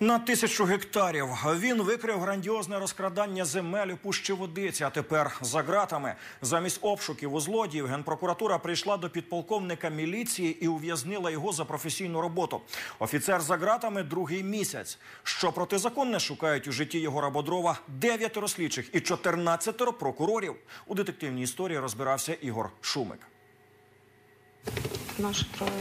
На тисячу гектарів він викрив грандіозне розкрадання земель у пущі водиці. А тепер за ґратами замість обшуків у злодіїв генпрокуратура прийшла до підполковника міліції і ув'язнила його за професійну роботу. Офіцер за ґратами другий місяць. Що протизаконне шукають у житті Єгора Бодрова дев'ятеро слідчих і 14 прокурорів. У детективній історії розбирався Ігор Шумик. Наші троє.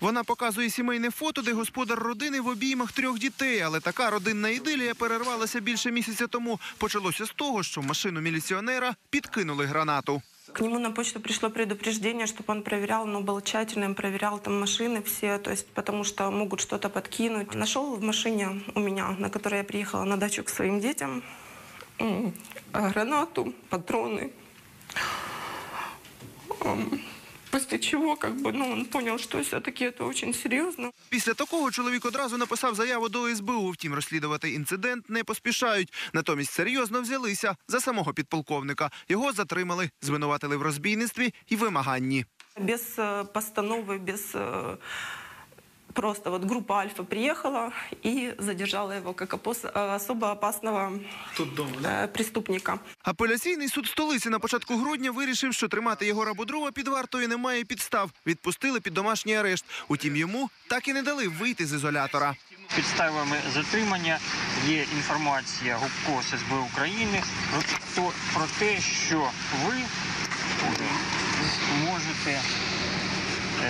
Вона показує сімейне фото, де господар родини в обіймах трьох дітей. Але така родинна ідилія перервалася більше місяця тому. Почалося з того, що в машину міліціонера підкинули гранату. К нему на почту пришло предупреждение, чтобы он проверял, но был тщательным, проверял там машины все, то есть потому что могут что-то подкинуть. Нашел в машине у меня, на которой я приехала на дачу к своим детям, м, гранату, патроны. М, После чего, как бы, ну, он понял, что все-таки это очень серьезно. Після такого чоловік одразу написав заяву до СБУ. Втім, розслідувати інцидент не поспішають. Натомість серйозно взялися за самого підполковника. Його затримали, звинуватили в розбійництві і вимаганні. Без э, постановы, без... э, Просто вот группа Альфа приехала и задержала его как опос- э, особо опасного э, преступника. Апеляційний суд столиці на початку грудня вирішив, що тримати Єгора Бодрова під вартою немає підстав. Відпустили під домашній арешт. Утім, йому так і не дали вийти з ізолятора. Підставами затримання є інформація ГУПКО СБУ України про, то- про те, що ви можете е,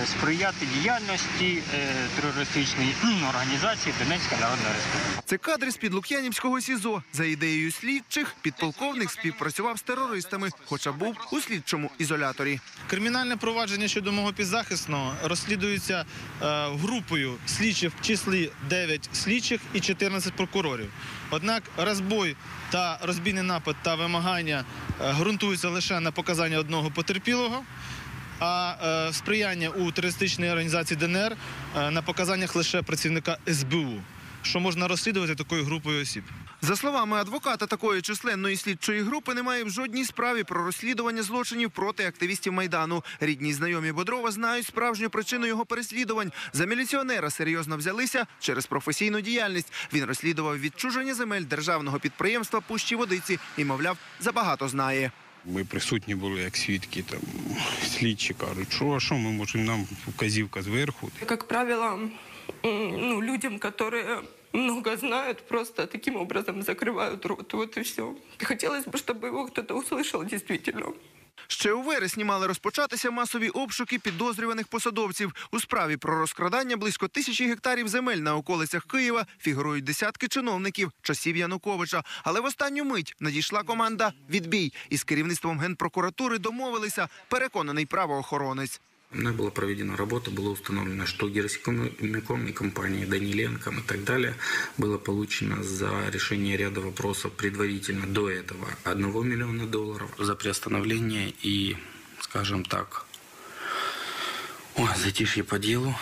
сприяти діяльності е, терористичної організації Донецька Народна Республіка. Це кадри з під Лук'янівського СІЗО. За ідеєю слідчих, підполковник співпрацював з терористами, хоча був у слідчому ізоляторі. Кримінальне провадження щодо мого підзахисного розслідується е, групою слідчих в числі 9 слідчих і 14 прокурорів. Однак розбой та розбійний напад та вимагання е, ґрунтуються лише на показання одного потерпілого. А е, сприяння у терористичній організації ДНР е, на показаннях лише працівника СБУ, що можна розслідувати такою групою осіб. За словами адвоката, такої численної слідчої групи немає в жодній справі про розслідування злочинів проти активістів майдану. Рідні знайомі Бодрова знають справжню причину його переслідувань. За міліціонера серйозно взялися через професійну діяльність. Він розслідував відчуження земель державного підприємства Пущі Водиці і, мовляв, забагато знає. Ми присутні були як свідки, там слідчі кажуть, що а що ми можемо нам вказівка зверху. Как правило, м, ну, людям, которые много знают, просто таким образом закрывают рот. Вот и все. Хотелось бы, чтобы его кто-то услышал действительно. Ще у вересні мали розпочатися масові обшуки підозрюваних посадовців. У справі про розкрадання близько тисячі гектарів земель на околицях Києва фігурують десятки чиновників часів Януковича. Але в останню мить надійшла команда відбій із керівництвом генпрокуратури домовилися. Переконаний правоохоронець. Мной была проведена работа, было установлено, что Герасикомиком и компанией Даниленко и так далее было получено за решение ряда вопросов предварительно до этого 1 миллиона долларов за приостановление и, скажем так, ой, затишье по делу.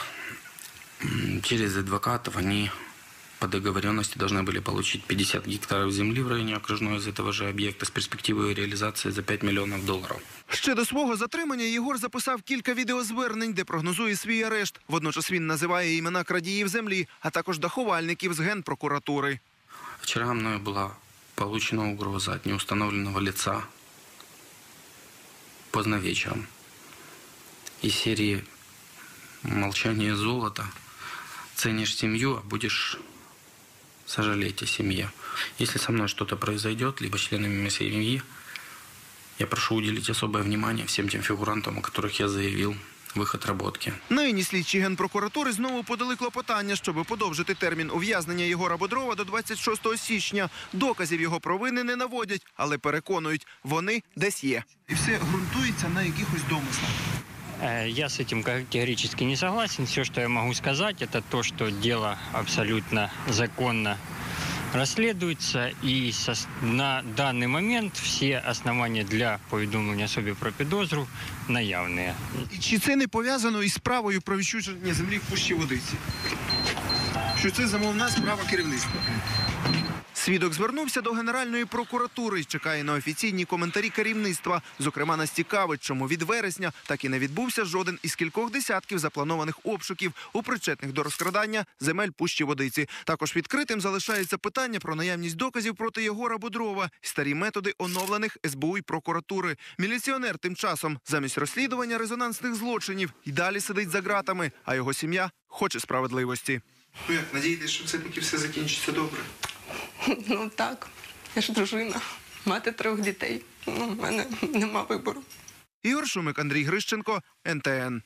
Через адвокатов они по договоренности должны были получить 50 гектаров земли в районе окружной из этого же объекта с перспективой реализации за 5 миллионов долларов. Ще до свого затримання Єгор записав кілька відеозвернень, де прогнозує свій арешт. Водночас він називає імена крадіїв землі, а також дахувальників з генпрокуратури. Вчера мною была получена угроза от неустановленного лица поздно вечером. Из серии «Молчание золота». Ценишь семью, а будешь сожалеть о семье. Если со мной что-то произойдет, либо членами моей семьи, я прошу уделить особое внимание всем тем фигурантам, о которых я заявил в их отработке. Нині слідчі генпрокуратури знову подали клопотання, щоб подовжити термін ув'язнення Єгора Бодрова до 26 січня. Доказів його провини не наводять, але переконують, вони десь є. І все ґрунтується на якихось домислах. Э, Я с этим категорически не согласен. Все, что я могу сказать, это то, что дело абсолютно законно расследуется. И со- на данный момент все основания для повідомлення особі про підозру наявные. І чи це не пов'язано із справою про відчуження землі в пущі водиці? Що це замовна справа керівництва? Свідок звернувся до Генеральної прокуратури і чекає на офіційні коментарі керівництва. Зокрема, нас цікавить, чому від вересня так і не відбувся жоден із кількох десятків запланованих обшуків у причетних до розкрадання земель пущі водиці. Також відкритим залишається питання про наявність доказів проти Єгора Бодрова, старі методи оновлених СБУ і прокуратури. Міліціонер тим часом замість розслідування резонансних злочинів і далі сидить за ґратами, а його сім'я хоче справедливості. Ну як надієтесь, що все таки все закінчиться добре? Ну так, я ж дружина, мати трьох дітей. Ну, в мене нема вибору. Ігор Шумик, Андрій Грищенко, НТН.